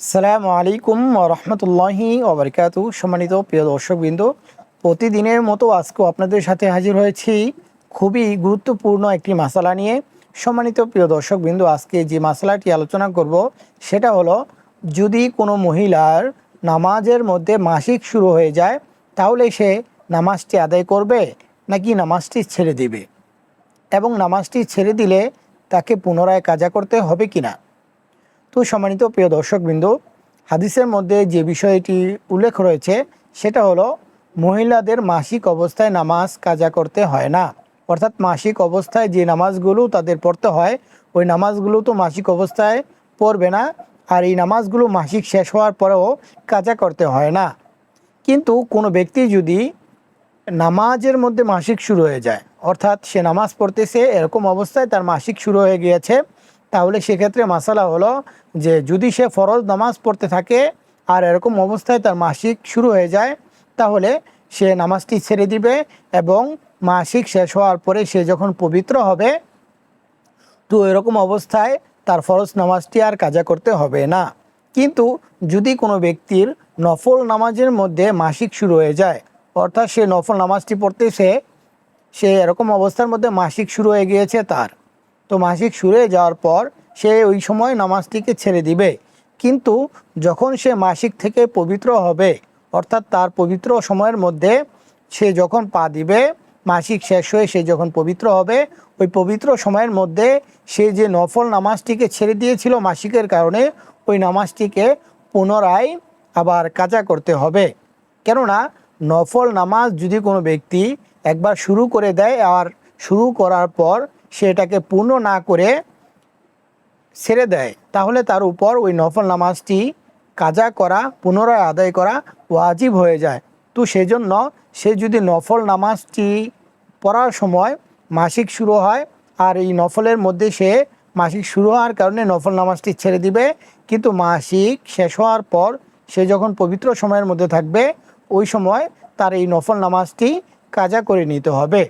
সালামু আলাইকুম রহমতুল্লাহি ওবরকাত সম্মানিত প্রিয় দর্শকবৃন্দ, প্রতিদিনের মতো আজকেও আপনাদের সাথে হাজির হয়েছি খুবই গুরুত্বপূর্ণ একটি মশালা নিয়ে। সম্মানিত প্রিয় দর্শকবৃন্দ, আজকে যে মশলাটি আলোচনা করব, সেটা হলো, যদি কোনো মহিলার নামাজের মধ্যে মাসিক শুরু হয়ে যায়, তাহলে সে নামাজটি আদায় করবে নাকি নামাজটি ছেড়ে দেবে? এবং নামাজটি ছেড়ে দিলে তাকে পুনরায় কাজা করতে হবে কিনা? তো সম্মানিত প্রিয় দর্শকবৃন্দ, হাদিসের মধ্যে যে বিষয়টি উল্লেখ রয়েছে, সেটা হলো মহিলাদের মাসিক অবস্থায় নামাজ কাজা করতে হয় না। অর্থাৎ মাসিক অবস্থায় যে নামাজগুলো তাদের পড়তে হয়, ওই নামাজগুলো তো মাসিক অবস্থায় পড়বে না, আর এই নামাজগুলো মাসিক শেষ হওয়ার পরেও কাজা করতে হয় না। কিন্তু কোনো ব্যক্তি যদি নামাজের মধ্যে মাসিক শুরু হয়ে যায়, অর্থাৎ সে নামাজ পড়তেছে, এরকম অবস্থায় তার মাসিক শুরু হয়ে গিয়েছে তাহলে সেক্ষেত্রে মাসালা হলো যে যদি সে ফরজ নামাজ পড়তে থাকে আর এরকম অবস্থায় তার মাসিক শুরু হয়ে যায়, তাহলে সে নামাজটি ছেড়ে দিবে এবং মাসিক শেষ হওয়ার পরে সে যখন পবিত্র হবে, তো এরকম অবস্থায় তার ফরজ নামাজটি আর কাজা করতে হবে না। কিন্তু যদি কোনো ব্যক্তির নফল নামাজের মধ্যে মাসিক শুরু হয়ে যায়, অর্থাৎ সে নফল নামাজটি পড়তেছে, সে এরকম অবস্থার মধ্যে মাসিক শুরু হয়ে গিয়েছে তার। তো মাসিক শুরু যাওয়ার পর সে ওই সময় নামাজটিকে ছেড়ে দিবে। কিন্তু যখন সে মাসিক থেকে পবিত্র হবে, অর্থাৎ তার পবিত্র সময়ের মধ্যে সে যখন পা দিবে, মাসিক শেষ হয়ে সে যখন পবিত্র হবে, ওই পবিত্র সময়ের মধ্যে সে যে নফল নামাজটিকে ছেড়ে দিয়েছিল মাসিকের কারণে, ওই নামাজটিকে পুনরায় আবার কাজা করতে হবে। কেননা নফল নামাজ যদি কোনো ব্যক্তি একবার শুরু করে দেয়, আর শুরু করার পর সে এটাকে পূর্ণ না করে ছেড়ে দেয়, তাহলে তার উপর ওই নফল নামাজটি কাজা করা, পুনরায় আদায় করা ওয়াজিব হয়ে যায়। তো সেজন্য সে যদি নফল নামাজটি পড়ার সময় মাসিক শুরু হয় আর এই নফলের মধ্যে সে মাসিক শুরু হওয়ার কারণে নফল নামাজটি ছেড়ে দিবে, কিন্তু মাসিক শেষ হওয়ার পর সে যখন পবিত্র সময়ের মধ্যে থাকবে, ওই সময় তার এই নফল নামাজটি কাজা করে নিতে হবে।